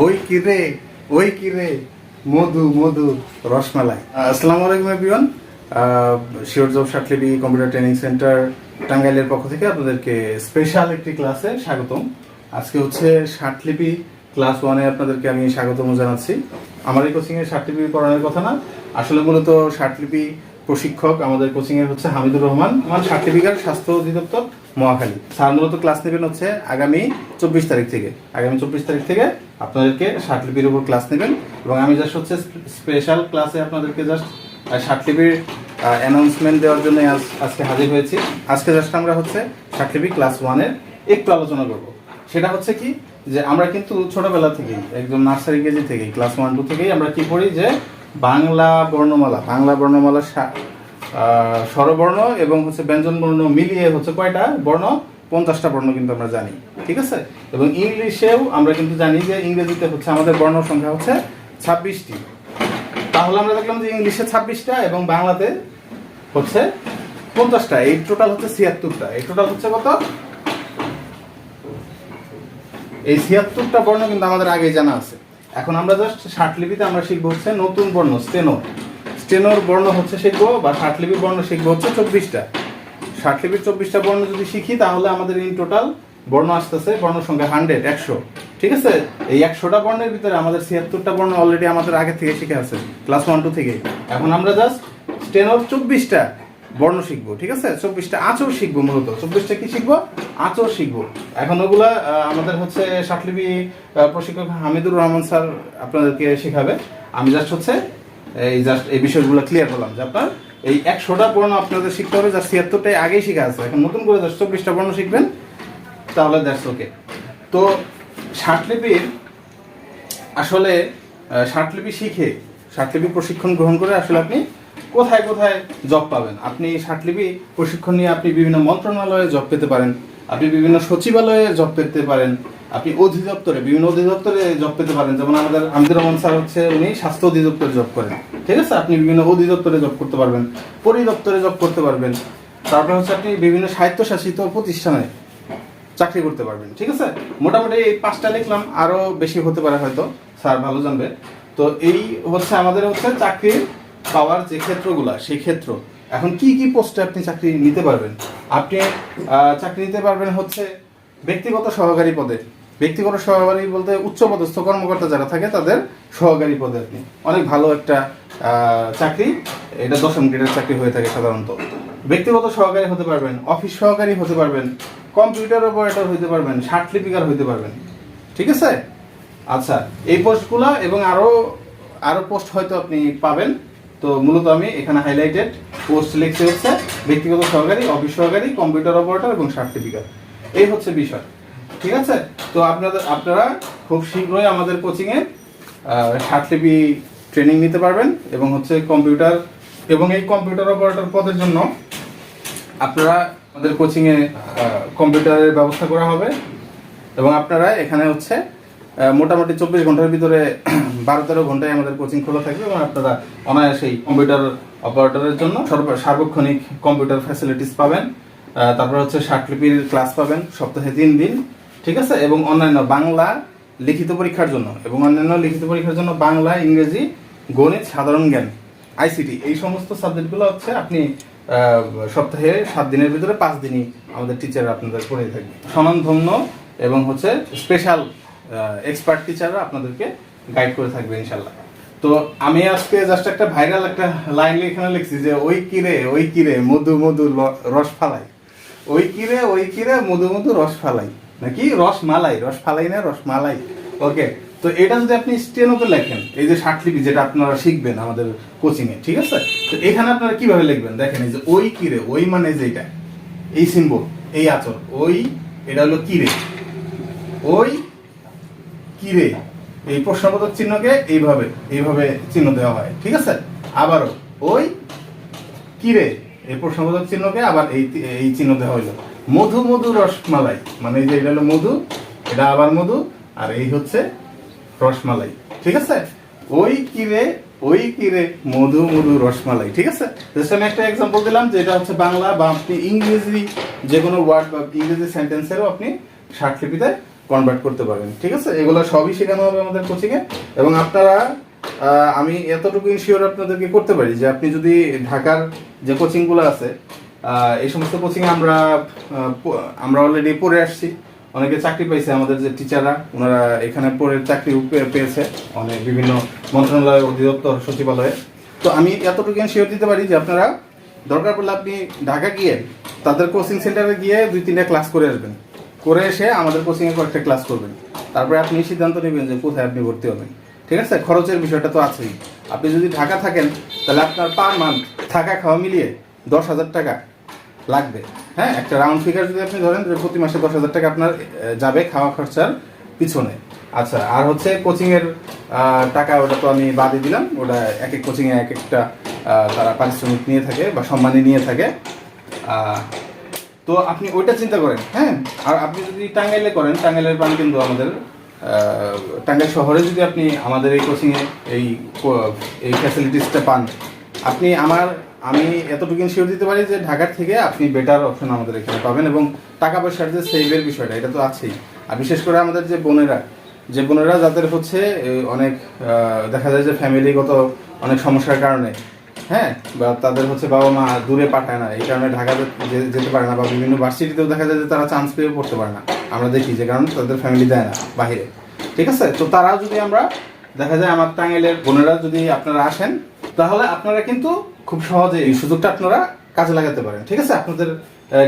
ওই কিরে ওই কিরে মধু মধু, রসমালাই। আসসালামু আলাইকুম এভরিওয়ান শিওর জব সাকলিবি কম্পিউটার ট্রেনিং সেন্টার টাঙ্গাইলের পক্ষ থেকে আপনাদেরকে স্পেশাল একটি ক্লাসে স্বাগতম। আজকে হচ্ছে ষাটলিপি ক্লাস ওয়ানে আপনাদেরকে আমি স্বাগতম জানাচ্ছি। আমার এই কোচিংয়ে ষাটলিপি পড়ানোর কথা না। আসলে মূলত ষাটলিপি প্রশিক্ষক আমাদের কোচিং এর হচ্ছে হামিদুর রহমান, আমার ষাটলিপিকার স্বাস্থ্য অধিদপ্তর মহাখালী। স্যার মূলত ক্লাস নেবেন হচ্ছে আগামী চব্বিশ তারিখ থেকে। আগামী চব্বিশ তারিখ থেকে আপনাদেরকে ষাটলিপির উপর ক্লাস নেবেন এবং আমি জাস্ট হচ্ছে স্পেশাল ক্লাসে আপনাদেরকে জাস্ট ষাটলিপির অ্যানাউন্সমেন্ট দেওয়ার জন্য আজ আজকে হাজির হয়েছি। আজকে জাস্ট আমরা হচ্ছে ষাটলিপি ক্লাস ওয়ানের একটু আলোচনা করব। সেটা হচ্ছে কি যে আমরা কিন্তু ছোটবেলা থেকেই, একদম নার্সারি কেজি থেকেই ক্লাস ওয়ান টু থেকেই আমরা কি করি যে বাংলা বর্ণমালা বাংলা বর্ণমালা স্বরবর্ণ এবং হচ্ছে ব্যঞ্জন বর্ণ মিলিয়ে হচ্ছে কয়টা বর্ণ? পঞ্চাশটা বর্ণ কিন্তু আমরা জানি, ঠিক আছে? এবং ইংলিশেও আমরা কিন্তু জানি যে ইংরেজিতে হচ্ছে আমাদের বর্ণ সংখ্যা হচ্ছে ছাব্বিশটি। তাহলে আমরা দেখলাম যে ইংলিশে ছাব্বিশটা এবং বাংলাতে হচ্ছে পঞ্চাশটা, এই টোটাল হচ্ছে ছিয়াত্তরটা। এই টোটাল হচ্ছে কত? এই ছিয়াত্তরটা বর্ণ কিন্তু আমাদের আগে জানা আছে। এখন আমরা জাস্ট ষাটলিপিতে আমরা শিখব হচ্ছে নতুন বর্ণ স্টেনো স্টেনোর বর্ণ হচ্ছে শিখব, বা ষাটলিপির বর্ণ শিখব হচ্ছে চব্বিশটা। ষাটলিপির চব্বিশটা বর্ণ যদি শিখি, তাহলে আমাদের ইন টোটাল বর্ণ আসতেছে বর্ণ সংখ্যা হান্ড্রেড একশো। ঠিক আছে? এই একশোটা বর্ণের ভিতরে আমাদের ছিয়াত্তরটা বর্ণ অলরেডি আমাদের আগে থেকে শিখে আছে ক্লাস ওয়ান টু থেকে। এখন আমরা জাস্ট স্টেনোর চব্বিশটা বর্ণ শিখব ঠিক আছে? চব্বিশটা আচর শিখব মূলত। চব্বিশটা কি শিখব? আচর শিখব। এখন ওগুলা আমাদের হচ্ছে আহ, প্রশিক্ষক হামিদুর রহমান স্যার আপনাদেরকে শেখাবে। আমি জাস্ট হচ্ছে এই জাস্ট এই বিষয়গুলো ক্লিয়ার করলাম যে আপনার এই একশোটা বর্ণ আপনাদের শিখতে হবে যা ছিয়াত্তরটাই আগেই শিখা আছে। এখন নতুন করে জাস্ট চব্বিশটা বর্ণ শিখবেন তাহলে দ্যাটস ওকে তো ষাটলিপির আসলে ষাটলিপি শিখে ষাটলিপি প্রশিক্ষণ গ্রহণ করে আসলে আপনি কোথায় কোথায় জব পাবেন? আপনি ষাটলিপি প্রশিক্ষণ নিয়ে আপনি বিভিন্ন মন্ত্রণালয়ে জব পেতে পারেন, আপনি বিভিন্ন সচিবালয়ে জব পেতে পারেন, আপনি অধিদপ্তরে, বিভিন্ন অধিদপ্তরে জব পেতে পারেন। যেমন আমাদের আমিদুর রহমান স্যার হচ্ছে, উনি স্বাস্থ্য অধিদপ্তরে জব করেন। ঠিক আছে? আপনি বিভিন্ন অধিদপ্তরে জব করতে পারবেন, পরিদপ্তরে জব করতে পারবেন। তারপরে হচ্ছে আপনি বিভিন্ন স্বায়ত্তশাসিত প্রতিষ্ঠানে চাকরি করতে পারবেন। ঠিক আছে? মোটামুটি এই পাঁচটা লিখলাম আরও বেশি হতে পারে হয়তো, স্যার ভালো জানবে। তো এই হচ্ছে আমাদের হচ্ছে চাকরির পাওয়ার যে ক্ষেত্রগুলো, সেই ক্ষেত্র। এখন কি কি পোস্টে আপনি চাকরি নিতে পারবেন? আপনি চাকরি নিতে পারবেন হচ্ছে ব্যক্তিগত সহকারী পদে। ব্যক্তিগত সহকারী বলতে উচ্চপদস্থ কর্মকর্তা যারা থাকে, তাদের সহকারী পদে আপনি। অনেক ভালো একটা চাকরি। এটা দশম গ্রেডের চাকরি হয়ে থাকে সাধারণত। ব্যক্তিগত সহকারী হতে পারবেন, অফিস সহকারী হতে পারবেন, কম্পিউটার অপারেটর হতে পারবেন লিপিকার হতে পারবেন। ঠিক আছে? আচ্ছা এই পোস্টগুলো এবং আরও আরও পোস্ট হয়তো আপনি পাবেন। তো মূলত আমি এখানে হাইলাইটেড পোস্ট লিখতে হচ্ছে ব্যক্তিগত সহকারী অফিস সহকারী কম্পিউটার অপারেটর এবং সার্টিফিকেট এই হচ্ছে বিষয়, ঠিক আছে? তো আপনাদের, আপনারা খুব শীঘ্রই আমাদের কোচিংয়ে সাতলিপি ট্রেনিং নিতে পারবেন এবং হচ্ছে কম্পিউটার এবং এই কম্পিউটার অপারেটর পদের জন্য আপনারা আমাদের কোচিংয়ে কম্পিউটারের ব্যবস্থা করা হবে এবং আপনারা এখানে হচ্ছে মোটামুটি চব্বিশ ঘণ্টার ভিতরে বারো তেরো ঘন্টায় আমাদের কোচিং খোলা থাকবে এবং আপনারা অনায়াসেই কম্পিউটার অপারেটরের জন্য সর্ব- সার্বক্ষণিক কম্পিউটার ফ্যাসিলিটিস পাবেন। তারপর হচ্ছে ষাটলিপির ক্লাস পাবেন সপ্তাহে তিন দিন, ঠিক আছে? এবং অন্যান্য বাংলা লিখিত পরীক্ষার জন্য এবং অন্যান্য লিখিত পরীক্ষার জন্য বাংলা, ইংরেজি, গণিত, সাধারণ জ্ঞান আইসিটি এই সমস্ত সাবজেক্টগুলো হচ্ছে আপনি সপ্তাহে সাত দিনের ভিতরে পাঁচ দিনই আমাদের টিচার আপনাদের পড়িয়ে থাকবে। স্বনামধন্য এবং হচ্ছে স্পেশাল এক্সপার্ট টিচাররা আপনাদেরকে গাইড করে থাকবে ইনশাল্লাহ তো আমি আজকে জাস্ট একটা ভাইরাল একটা লাইন এখানে লিখছি যে, ওই কিরে ওই কিরে মধু মধু রস ফালাই। ওই কিরে ওই কিরে মধু মধু রস ফালাই। নাকি রস মালাই, রস ফালাই না, রস মালাই। ওকে তো এটা যদি আপনি স্টেনোতে লেখেন, এই যে ষাটলিপি যেটা আপনারা শিখবেন আমাদের কোচিংয়ে ঠিক আছে? তো এখানে আপনারা কীভাবে লিখবেন? দেখেন এই যে, ওই কিরে ওই মানে যেটা এই সিম্বল এই আচর, ওই, এটা হলো কিরে ওই কিরে এই প্রশ্নবোধক চিহ্নকে এইভাবে এইভাবে চিহ্ন দেওয়া হয়, ঠিক আছে? আবারও, ওই কিরে এই প্রশ্নবোধক চিহ্নকে আবার এই এই চিহ্ন দেওয়া হইল। মধু মধু রসমালাই মানে এই যে এটা হলো মধু, এটা আবার মধু, আর এই হচ্ছে রসমালাই, ঠিক আছে? ওই কিরে ওই কিরে মধু মধু রসমালাই, ঠিক আছে? জাস্ট আমি একটা এক্সাম্পল দিলাম যে এটা হচ্ছে বাংলা বা আপনি ইংরেজি যে কোনো ওয়ার্ড বা ইংরেজি সেন্টেন্সেরও আপনি ষাটলিপিতে কনভার্ট করতে পারেন, ঠিক আছে? এগুলো সবই শেখানো হবে আমাদের কোচিংয়ে এবং আপনারা আমি এতটুকু ইনশিওর আপনাদেরকে করতে পারি যে আপনি যদি ঢাকার যে কোচিংগুলো আছে এই সমস্ত কোচিংয়ে আমরা আমরা অলরেডি পড়ে আসছি। অনেকে চাকরি পাইছে আমাদের যে টিচাররা ওনারা এখানে পড়ে চাকরি পেয়েছে অনেক বিভিন্ন মন্ত্রণালয় অধিদপ্তর, সচিবালয়ে। তো আমি এতটুকু শিওর দিতে পারি যে আপনারা দরকার পড়লে আপনি ঢাকা গিয়ে তাদের কোচিং সেন্টারে গিয়ে দুই তিনটা ক্লাস করে আসবেন। করে এসে আমাদের কোচিংয়ে কয়েকটা ক্লাস করবেন। তারপরে আপনি সিদ্ধান্ত নেবেন যে কোথায় আপনি ভর্তি হবেন। ঠিক আছে? খরচের বিষয়টা তো আছেই। আপনি যদি ঢাকা থাকেন, তাহলে আপনার পার মান্থ থাকা খাওয়া মিলিয়ে দশ হাজার টাকা লাগবে। হ্যাঁ? একটা রাউন্ড ফিগার যদি আপনি ধরেন যে প্রতি মাসে দশ হাজার টাকা আপনার যাবে খাওয়া খরচার পিছনে। আচ্ছা আর হচ্ছে কোচিংয়ের টাকা ওটা তো আমি বাদই দিলাম। ওটা এক এক কোচিংয়ে এক একটা তারা পারিশ্রমিক নিয়ে থাকে বা সম্মানী নিয়ে থাকে। তো আপনি ওইটা চিন্তা করেন হ্যাঁ? আর আপনি যদি টাঙ্গাইলে করেন, টাঙ্গাইলের পানি কিন্তু আমাদের টাঙ্গাইল শহরে যদি আপনি আমাদের এই কোচিংয়ে এই এই ফ্যাসিলিটিসটা পান, আপনি আমার, আমি এতটুকু শিওর দিতে পারি যে ঢাকার থেকে আপনি বেটার অপশন আমাদের এখানে পাবেন এবং টাকা পয়সার যে সেভের বিষয়টা, এটা তো আছেই। আর বিশেষ করে আমাদের যে বোনেরা যে বোনেরা যাদের হচ্ছে অনেক দেখা যায় যে ফ্যামিলিগত অনেক সমস্যার কারণে হ্যাঁ বা তাদের হচ্ছে বাবা মা দূরে পাঠায় না, এই কারণে ঢাকা যে- যেতে পারে না, বা বিভিন্ন ভার্সিটিতেও দেখা যায় যে তারা চান্স পেয়ে পড়তে পারে না। আমরা দেখি যে কারণ তাদের ফ্যামিলি দেয় না বাহিরে। ঠিক আছে? তো তারা যদি আমরা, দেখা যায় আমার টাঙ্গাইলের বোনেরা যদি আপনারা আসেন, তাহলে আপনারা কিন্তু খুব সহজে এই সুযোগটা আপনারা কাজে লাগাতে পারেন। ঠিক আছে? আপনাদের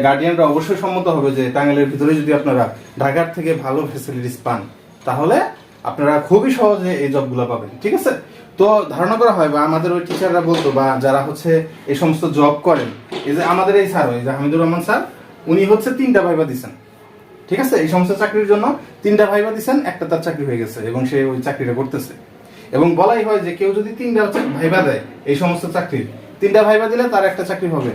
গার্ডিয়ানরা অবশ্যই সম্মত হবে যে টাঙ্গাইলের ভিতরে যদি আপনারা ঢাকার থেকে ভালো ফেসিলিটিস পান, তাহলে আপনারা খুবই সহজে এই জবগুলো পাবেন, ঠিক আছে? তো ধারণা করা হয় বা আমাদের ওই টিচাররা বলতো বা যারা হচ্ছে এই সমস্ত জব করেন, এই যে আমাদের এই স্যার এই যে হামিদুর রহমান স্যার উনি হচ্ছে তিনটা ভাইবা দিছেন, ঠিক আছে? এই সমস্ত চাকরির জন্য তিনটা ভাইবা দিছেন, একটা তার চাকরি হয়ে গেছে এবং সে ওই চাকরিটা করতেছে। এবং বলাই হয় যে কেউ যদি তিনটা ভাইবা দেয় এই সমস্ত চাকরির, তিনটা ভাইবা দিলে তার একটা চাকরি হবে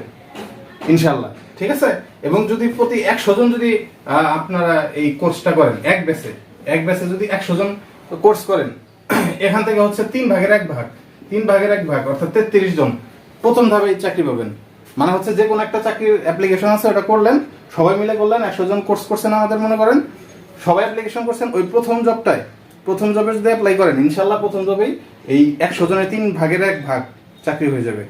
ইনশাল্লাহ ঠিক আছে? এবং যদি প্রতি একশো জন যদি আপনারা এই কোর্সটা করেন, এক ব্যাচে এক ব্যাচে যদি একশো জন কোর্স করেন, এখান থেকে হচ্ছে তিন ভাগের এক ভাগ, তিন ভাগের এক ভাগ, অর্থাৎ তেত্রিশ জন প্রথম ধাপে চাকরি পাবেন। মানে হচ্ছে যে কোনো একটা চাকরির অ্যাপ্লিকেশন আছে, ওটা করলেন, সবাই মিলে করলেন, একশো জন কোর্স করছেন আমাদের মনে করেন, সবাই অ্যাপ্লিকেশন করছেন, ওই প্রথম জবটায় প্রথম জবে যদি অ্যাপ্লাই করেন ইনশাল্লাহ প্রথম জবেই এই একশো জনের তিন ভাগের এক ভাগ চাকরি হয়ে যাবে।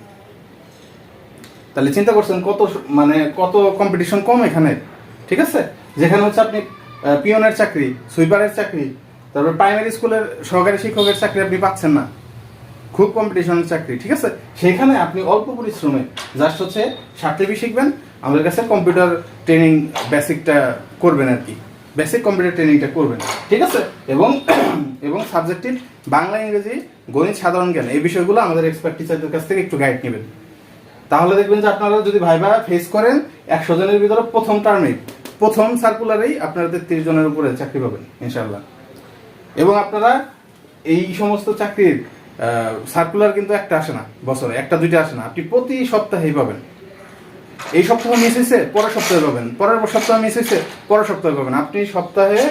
তাহলে চিন্তা করছেন কত মানে কত কম্পিটিশন কম এখানে, ঠিক আছে? যেখানে হচ্ছে আপনি পিয়নের চাকরি সুইপারের চাকরি, তারপর প্রাইমারি স্কুলের সহকারী শিক্ষকের চাকরি আপনি পাচ্ছেন না। খুব কম্পিটিশনের চাকরি, ঠিক আছে? সেখানে আপনি অল্প পরিশ্রমে জাস্ট হচ্ছে সাতলিপি শিখবেন, আমাদের কাছে কম্পিউটার ট্রেনিং বেসিকটা করবেন আর কি। বেসিক কম্পিউটার ট্রেনিংটা করবেন, ঠিক আছে? এবং এবং সাবজেক্টিভ বাংলা, ইংরেজি, গণিত, সাধারণ জ্ঞান, এই বিষয়গুলো আমাদের এক্সপার্ট টিচারদের কাছ থেকে একটু গাইড নেবেন। তাহলে দেখবেন যে আপনারা যদি ভাইবা ফেস করেন, একশো জনের ভিতরে প্রথম টার্মে প্রথম সার্কুলারেই আপনারা তেত্রিশ জনের উপরে চাকরি পাবেন ইনশাল্লাহ এবং আপনারা এই সমস্ত চাকরির সার্কুলার কিন্তু একটা আসে না, বছরে একটা, দুইটা আসে না। আপনি প্রতি সপ্তাহেই পাবেন। এই সপ্তাহ মিস হয়েছে পরের সপ্তাহে পাবেন। পরের সপ্তাহ মিস হয়েছে পরের সপ্তাহে পাবেন। আপনি সপ্তাহে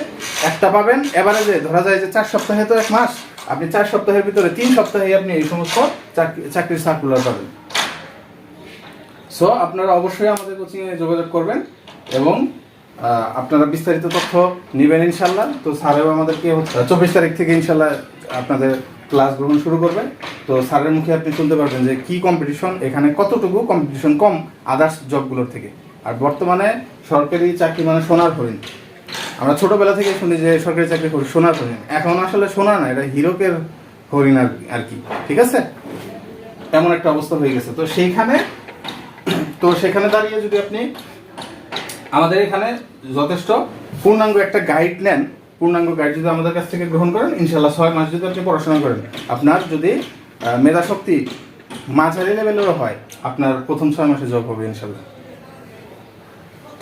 একটা পাবেন এবারে যে ধরা যায় যে চার সপ্তাহে তো এক মাস, আপনি চার সপ্তাহের ভিতরে তিন সপ্তাহে আপনি এই সমস্ত চাকরি, চাকরির সার্কুলার পাবেন। সো আপনারা অবশ্যই আমাদের কোচিংয়ে যোগাযোগ করবেন এবং আপনারা বিস্তারিত তথ্য নেবেন ইনশাল্লাহ। তো স্যারেও আমাদেরকে চব্বিশ তারিখ থেকে ইনশাল্লাহ আপনাদের ক্লাস গ্রহণ শুরু করবেন তো স্যারের মুখে আপনি শুনতে পারবেন যে কি কম্পিটিশন এখানে কতটুকু কম্পিটিশন কম আদার্স জবগুলোর থেকে। আর বর্তমানে সরকারি চাকরি মানে সোনার হরিণ। আমরা ছোটোবেলা থেকে শুনি যে সরকারি চাকরি করি সোনার হরিণ। এখন আসলে সোনা না, এটা হিরোকের হরিণ আর আর কি। ঠিক আছে? এমন একটা অবস্থা হয়ে গেছে। তো সেইখানে, তো সেখানে দাঁড়িয়ে যদি আপনি আমাদের এখানে যথেষ্ট। পূর্ণাঙ্গ একটা গাইড নেন। পূর্ণাঙ্গ গাইড যদি আমাদের কাছ থেকে গ্রহণ করেন ইনশাল্লাহ ছয় মাস যদি আপনি পড়াশোনা করেন। আপনার যদি মেধাশক্তি মাঝারি লেভেলেরও হয়, আপনার প্রথম ছয় মাসে জব হবে ইনশাল্লাহ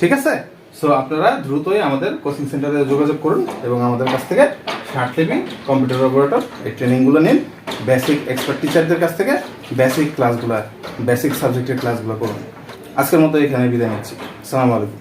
ঠিক আছে? সো আপনারা দ্রুতই আমাদের কোচিং সেন্টারে যোগাযোগ করুন এবং আমাদের কাছ থেকে শার্ট লিভিং কম্পিউটার অপারেটর এই ট্রেনিংগুলো নিন। বেসিক এক্সপার্ট টিচারদের কাছ থেকে বেসিক ক্লাসগুলো বেসিক সাবজেক্টের ক্লাসগুলো করুন। আজকের মতো এখানে বিদায় নিচ্ছি। সালাম আলাইকুম।